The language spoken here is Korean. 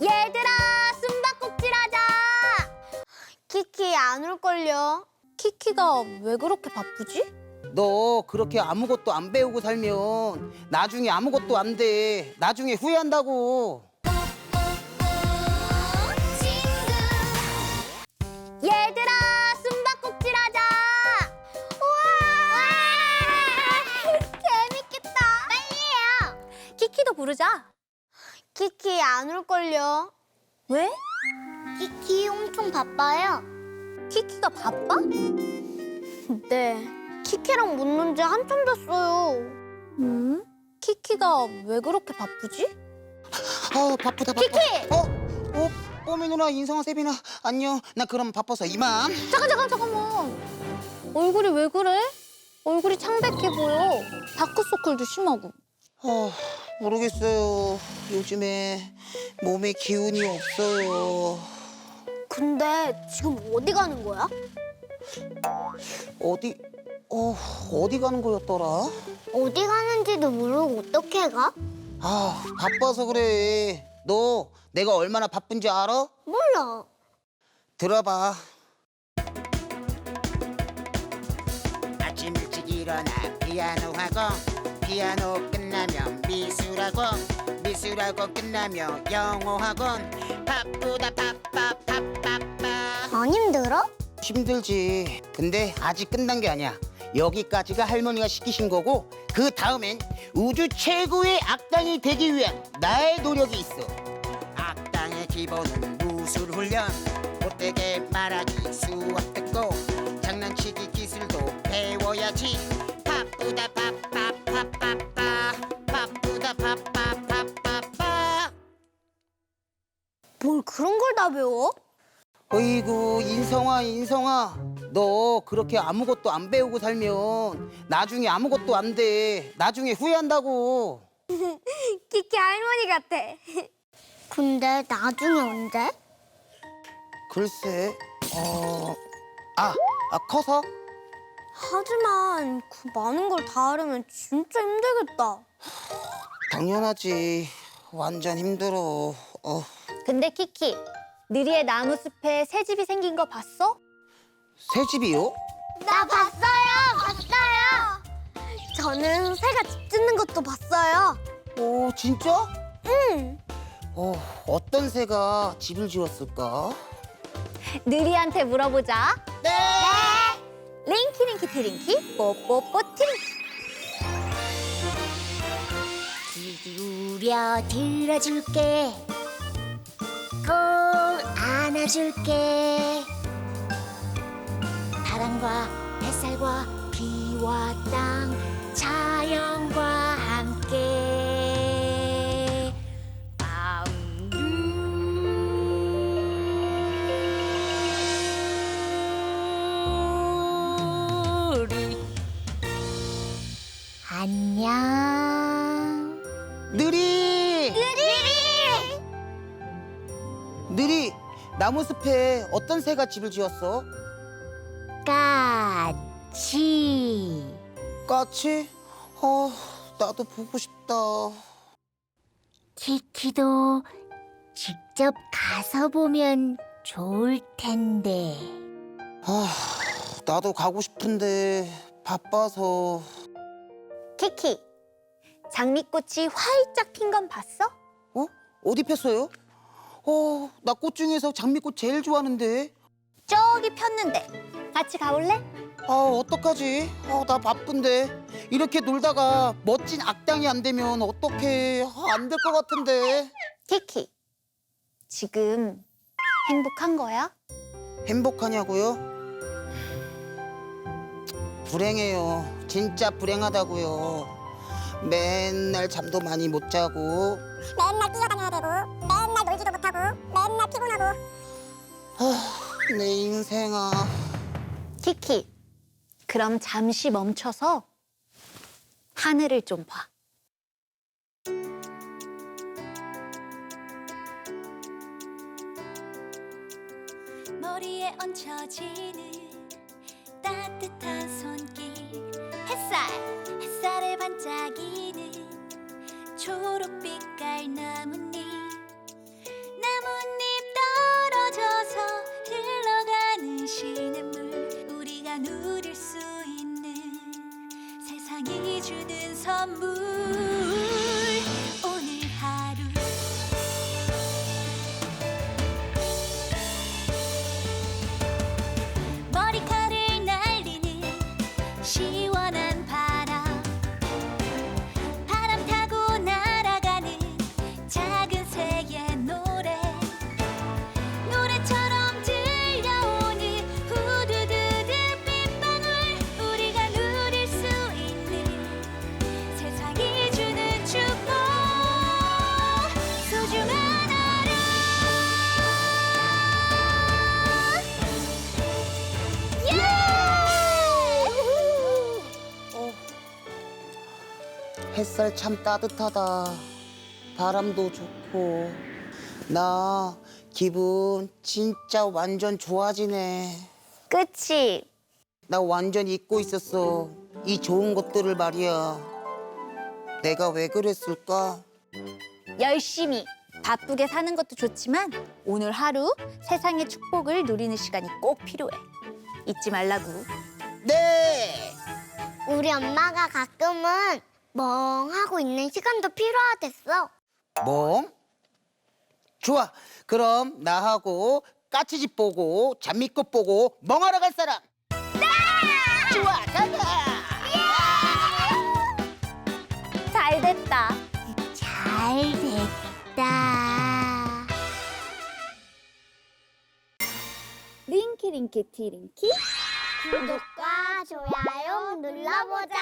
얘들아, 숨바꼭질하자. 키키 안 올걸요? 키키가 왜 그렇게 바쁘지? 너 그렇게 아무것도 안 배우고 살면 나중에 아무것도 안 돼. 나중에 후회한다고. 얘들아, 숨바꼭질하자. 우와! 재밌겠다. 빨리 해요. 키키도 부르자. 키키 안 올걸요? 왜? 키키 엄청 바빠요. 키키가 바빠? 네. 키키랑 못 논 지 한참 됐어요. 음? 키키가 왜 그렇게 바쁘지? 어 바쁘다 바빠. 키키! 어? 어? 뽀미 누나 인성아 세빈아 안녕. 나 그럼 바빠서 이만. 잠깐 잠깐 잠깐만. 얼굴이 왜 그래? 얼굴이 창백해 보여. 다크서클도 심하고. 어 모르겠어요. 요즘에 몸에 기운이 없어요. 근데 지금 어디 가는 거야? 어디 어 어디 가는 거였더라? 어디 가는지도 모르고 어떻게 가? 아 바빠서 그래. 너 내가 얼마나 바쁜지 알아? 몰라. 들어봐. 아침 일찍 일어나 피아노 학원 피아노 끝나면 미술학원 미술학원 끝나면 영어 학원 바쁘다 바빠 바빠빠 안 힘들어? 힘들지. 근데 아직 끝난 게 아니야. 여기까지가 할머니가 시키신 거고 그 다음엔 우주 최고의 악당이 되기 위한 나의 노력이 있어. 악당의 기본은 무술 훈련 못되게 말하기 수업 듣고 장난치기 기술도 배워야지 바쁘다 바빠빠 바쁘다 바빠 바빠빠 뭘 그런 걸 다 배워? 어이구 인성아 인성아 너 그렇게 아무것도 안 배우고 살면 나중에 아무것도 안 돼. 나중에 후회한다고. 키키 할머니 같아. 근데 나중에 언제? 글쎄 어... 아, 아 커서? 하지만 그 많은 걸 다 하려면 진짜 힘들겠다. 당연하지. 완전 힘들어. 어. 근데 키키, 느리의 나무 숲에 새 집이 생긴 거 봤어? 새 집이요? 나 봤어요, 봤어요. 저는 새가 집 짓는 것도 봤어요. 오 진짜? 응. 어 어떤 새가 집을 지었을까? 느리한테 물어보자. 네. 링키링키 트링키 뽀뽀뽀 트링키. 기울여 들어줄게. 꼭 안아줄게. 바람과 햇살과 비와 땅 자연과 느리 느리. 나무 숲에 어떤 새가 집을 지었어? 까치 까치? 어 나도 보고 싶다. 키키도 직접 가서 보면 좋을 텐데. 아 나도 가고 싶은데 바빠서. 키키, 장미꽃이 활짝 핀 건 봤어? 어? 어디 폈어요? 어, 나 꽃 중에서 장미꽃 제일 좋아하는데. 저기 폈는데. 같이 가볼래? 아, 어떡하지? 아, 나 바쁜데. 이렇게 놀다가 멋진 악당이 안 되면 어떡해. 아, 안될 것 같은데. 키키, 지금 행복한 거야? 행복하냐고요? 불행해요. 진짜 불행하다고요. 맨날 잠도 많이 못 자고. 맨날 뛰어다녀야 되고 맨날 놀지도 못하고 맨날 피곤하고 아, 내 인생아. 키키, 그럼 잠시 멈춰서 하늘을 좀 봐. 머리에 얹혀지는 따뜻한 손길 햇살 반짝이는 초록빛깔 나 햇살 참 따뜻하다. 바람도 좋고. 나 기분 진짜 완전 좋아지네. 그치? 나 완전 잊고 있었어. 이 좋은 것들을 말이야. 내가 왜 그랬을까? 열심히 바쁘게 사는 것도 좋지만 오늘 하루 세상의 축복을 누리는 시간이 꼭 필요해. 잊지 말라고. 네! 우리 엄마가 가끔은 멍하고 있는 시간도 필요하댔어. 뭐? 좋아. 그럼 나하고 까치집 보고 잔미꽃 보고 멍하러 갈 사람. 네! 좋아, 가자. 잘 됐다. 잘 됐다. 링키 링키 티링키. 구독과 좋아요 눌러보자.